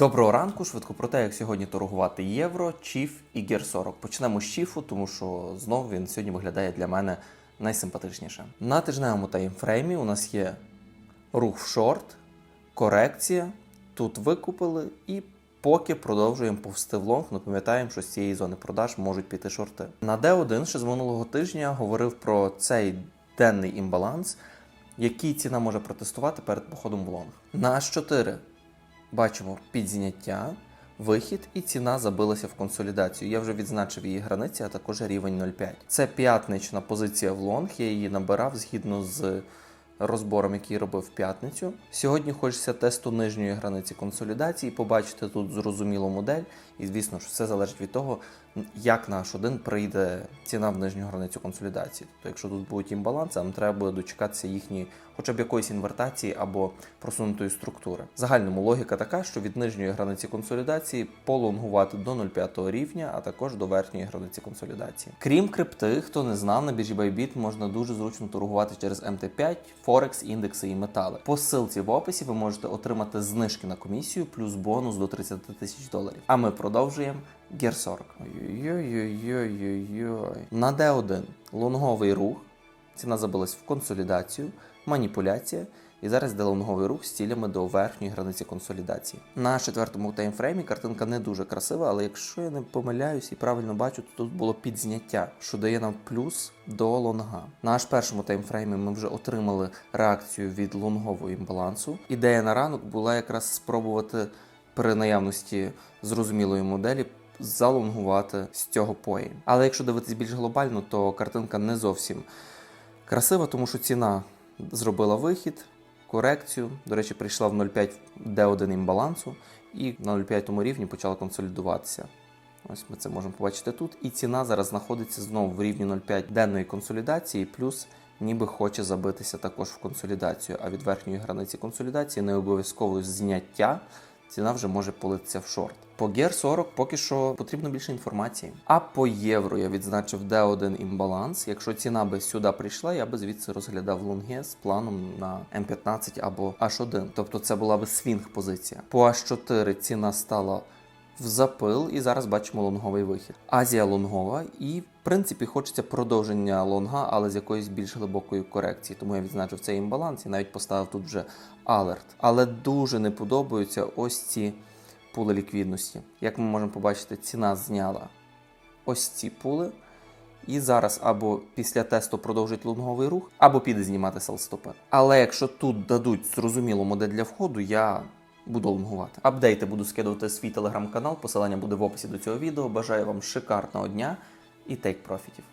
Доброго ранку, швидко про те, як сьогодні торгувати євро, чіф і гір 40. Почнемо з чіфу, тому що знову він сьогодні виглядає для мене найсимпатичніше. На тижневому таймфреймі у нас є рух в шорт, корекція. Тут викупили і поки продовжуємо повсти в лонг. Ну пам'ятаємо, що з цієї зони продаж можуть піти шорти. На D1 ще з минулого тижня говорив про цей денний імбаланс, який ціна може протестувати перед походом в лонг. На H4 бачимо підзняття, вихід і ціна забилася в консолідацію. Я вже відзначив її границі, а також рівень 0,5. Це п'ятнична позиція в лонг. Я її набирав згідно з розбором, який робив в п'ятницю. Сьогодні хочеться тесту нижньої границі консолідації, побачити тут зрозумілу модель. І звісно ж, все залежить від того, як на H1 прийде ціна в нижню границю консолідації. Тобто, якщо тут будуть імбаланси, нам треба буде дочекатися їхньої, хоча б якоїсь інвертації або просунутої структури. В загальному логіка така, що від нижньої границі консолідації полонгувати до 0,5 рівня, а також до верхньої границі консолідації. Крім крипти, хто не знав, на біржі Bybit можна дуже зручно торгувати через МТ5, Форекс, індекси і метали. По ссылці в описі ви можете отримати знижки на комісію плюс бонус до 30 тисяч доларів. А ми продовжуємо. Гер 40. Ой-ой-ой-ой-ой. На D1 лонговий рух. Ціна забилась в консолідацію, маніпуляція. І зараз йде лонговий рух з цілями до верхньої границі консолідації. На четвертому таймфреймі картинка не дуже красива, але якщо я не помиляюсь і правильно бачу, то тут було підзняття, що дає нам плюс до лонга. На аж першому таймфреймі ми вже отримали реакцію від лонгового імбалансу. Ідея на ранок була якраз спробувати при наявності зрозумілої моделі залонгувати з цього пої. Але якщо дивитись більш глобально, то картинка не зовсім красива, тому що ціна зробила вихід, корекцію. До речі, прийшла в 0,5 D1 імбалансу і на 0,5 рівні почала консолідуватися. Ось ми це можемо побачити тут. І ціна зараз знаходиться знову в рівні 0,5 денної консолідації, плюс ніби хоче забитися також в консолідацію. А від верхньої границі консолідації не обов'язково зняття. Ціна вже може политися в шорт. По GER 40 поки що потрібно більше інформації. А по євро я відзначив D1 імбаланс. Якщо ціна би сюди прийшла, я би звідси розглядав лонге з планом на М15 або H1. Тобто це була би свінг позиція. По H4 ціна стала в запил, і зараз бачимо лонговий вихід. Азія лонгова, і в принципі хочеться продовження лонга, але з якоїсь більш глибокої корекції. Тому я відзначив цей імбаланс і навіть поставив тут вже алерт. Але дуже не подобаються ось ці пули ліквідності. Як ми можемо побачити, ціна зняла ось ці пули. І зараз або після тесту продовжить лонговий рух, або піде знімати селстопи. Але якщо тут дадуть зрозумілу модель для входу, я буду лонгувати. Апдейти буду скидувати свій телеграм-канал. Посилання буде в описі до цього відео. Бажаю вам шикарного дня і тейк профітів.